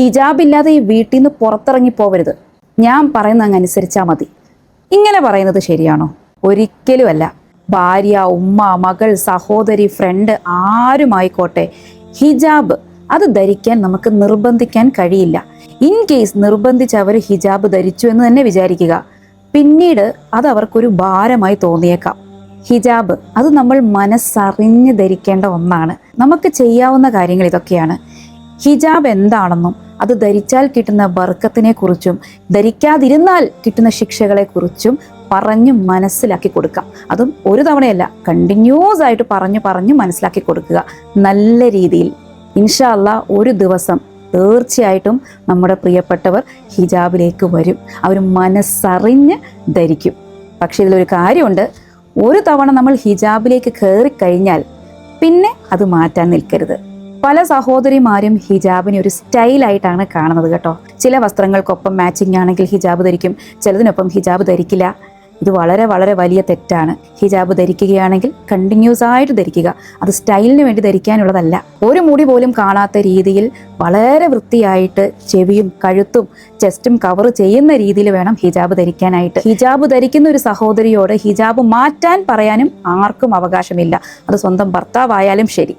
ഹിജാബ് ഇല്ലാതെ ഈ വീട്ടിൽ നിന്ന് പുറത്തിറങ്ങി പോവരുത്. ഞാൻ പറയുന്ന അങ്ങ് അനുസരിച്ചാൽ മതി. ഇങ്ങനെ പറയുന്നത് ശരിയാണോ? ഒരിക്കലുമല്ല. ഭാര്യ ഉമ്മ മകൾ സഹോദരി ഫ്രണ്ട് ആരുമായിക്കോട്ടെ. ഹിജാബ് അത് ധരിക്കാൻ നമുക്ക് നിർബന്ധിക്കാൻ കഴിയില്ല. ഇൻ കേസ് നിർബന്ധിച്ച് അവർ ഹിജാബ് ധരിച്ചു എന്ന് തന്നെ വിചാരിക്കുക. പിന്നീട് അത് അവർക്കൊരു ഭാരമായി തോന്നിയേക്കാം. ഹിജാബ് അത് നമ്മൾ മനസ്സറിഞ്ഞ് ധരിക്കേണ്ട ഒന്നാണ്. നമുക്ക് ചെയ്യാവുന്ന കാര്യങ്ങൾ ഇതൊക്കെയാണ്. ഹിജാബ് എന്താണെന്നും അത് ധരിച്ചാൽ കിട്ടുന്ന ബർക്കത്തിനെ കുറിച്ചും ധരിക്കാതിരുന്നാൽ കിട്ടുന്ന ശിക്ഷകളെ കുറിച്ചും പറഞ്ഞു മനസ്സിലാക്കി കൊടുക്കാം. അതും ഒരു തവണയല്ല കണ്ടിന്യൂസ് ആയിട്ട് പറഞ്ഞു പറഞ്ഞു മനസ്സിലാക്കി കൊടുക്കുക. നല്ല രീതിയിൽ. ഇൻഷാല്ല ഒരു ദിവസം തീർച്ചയായിട്ടും നമ്മുടെ പ്രിയപ്പെട്ടവർ ഹിജാബിലേക്ക് വരും. അവർ മനസ്സറിഞ്ഞ് ധരിക്കും. പക്ഷേ ഇതിലൊരു കാര്യമുണ്ട്. ഒരു തവണ നമ്മൾ ഹിജാബിലേക്ക് കയറി കഴിഞ്ഞാൽ പിന്നെ അത് മാറ്റാൻ നിൽക്കരുത്. പല സഹോദരിമാരും ഹിജാബിനെ ഒരു സ്റ്റൈലായിട്ടാണ് കാണുന്നത് കേട്ടോ. ചില വസ്ത്രങ്ങൾക്കൊപ്പം മാച്ചിങ് ആണെങ്കിൽ ഹിജാബ് ധരിക്കും ചിലതിനൊപ്പം ഹിജാബ് ധരിക്കില്ല. ഇത് വളരെ വളരെ വലിയ തെറ്റാണ്. ഹിജാബ് ധരിക്കുകയാണെങ്കിൽ കണ്ടിന്യൂസ് ആയിട്ട് ധരിക്കുക. അത് സ്റ്റൈലിന് വേണ്ടി ധരിക്കാനുള്ളതല്ല. ഒരു മുടി പോലും കാണാത്ത രീതിയിൽ വളരെ വൃത്തിയായിട്ട് ചെവിയും കഴുത്തും ചെസ്റ്റും കവർ ചെയ്യുന്ന രീതിയിൽ വേണം ഹിജാബ് ധരിക്കാനായിട്ട്. ഹിജാബ് ധരിക്കുന്ന ഒരു സഹോദരിയോട് ഹിജാബ് മാറ്റാൻ പറയാനും ആർക്കും അവകാശമില്ല. അത് സ്വന്തം ഭർത്താവായാലും ശരി.